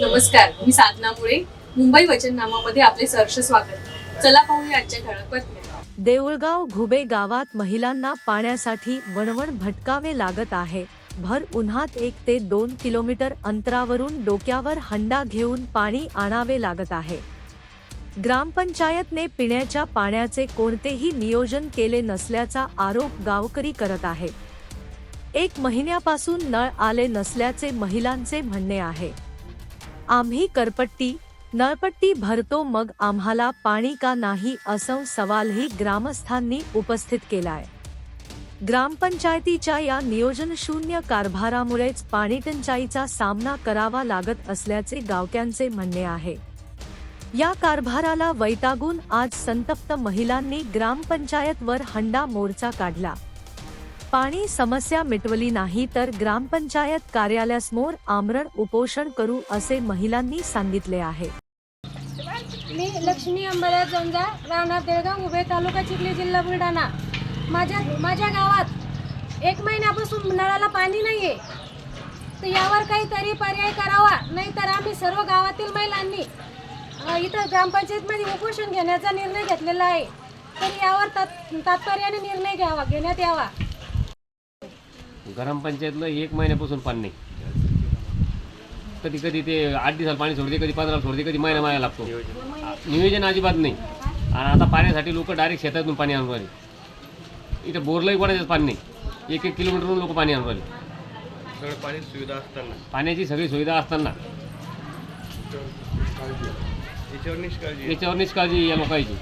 नमस्कार मी साधना मुळे. मुंबई वचननामामध्ये आपले सहर्ष स्वागत. चला पाहूया आजच्या ठळक बातम्या. देऊळगाव घुबे गावात महिलांना पाण्यासाठी वणवण भटकावे लागत आहे. भर उन्हात एक ते दोन किलोमीटर अंतरावरून डोक्यावर हंडा घेऊन पाणी आणावे लागत आहे. ग्रामपंचायतने पिण्याच्या पाण्याचे कोणतेही नियोजन केले नसल्याचा आरोप गावकरी करत आहे. एक महिन्यापासून नळ आले नसल्याचे महिलांचे म्हणणे आहे. आम्ही करपट्टी नळपट्टी भरतो मग आम्हाला पाणी का नाही असं सवालही ग्रामस्थांनी उपस्थित केलाय. ग्रामपंचायतीच्या या नियोजन शून्य कारभारामुळेच पाणी टंचाईचा सामना करावा लागत असल्याचे गावक्यांचे म्हणणे आहे. या कारभाराला वैतागून आज संतप्त महिलांनी ग्रामपंचायतवर हंडा मोर्चा काढला. पाणी समस्या मिटवली नाही तर ग्रामपंचायत कार्यालयासमोर आमरण उपोषण करू असे महिलांनी सांगितले आहे. मी लक्ष्मी अंबादास जोंजा राहणार देळगाव उभे तालुका चिखली जिल्हा बुलढाणा. माझ्या माझ्या गावात एक महिन्यापासून नळाला पाणी नाही आहे तर यावर काहीतरी पर्याय करावा नाहीतर आम्ही सर्व गावातील महिलांनी इथं ग्रामपंचायतमध्ये उपोषण घेण्याचा निर्णय घेतलेला आहे. तर यावर तात तात्पर्याने निर्णय घ्यावा घेण्यात यावा. ग्रामपंचायतला एक महिन्यापासून पाणी नाही. कधी कधी ते आठ दिवसाला पाणी सोडते कधी पंधरा सोडते कधी महिना महिना लागतो. नियोजन अजिबात नाही. आणि आता पाण्यासाठी लोक डायरेक्ट शेतातून पाणी आणून राहिले. इथं बोरलाही कोणाचंच पाणी नाही. एक एक किलोमीटरवरून लोक पाणी आणून राहिले. सगळं पाणी सुविधा असताना. पाण्याची सगळी सुविधा असताना. याच्यावर निष्काळजी आहे. याच्यावर निष्काळजी या लोकांची.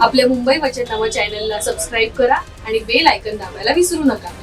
आपल्या मुंबई वचननामा चॅनलला सबस्क्राईब करा आणि बेल आयकन दाबायला विसरू नका.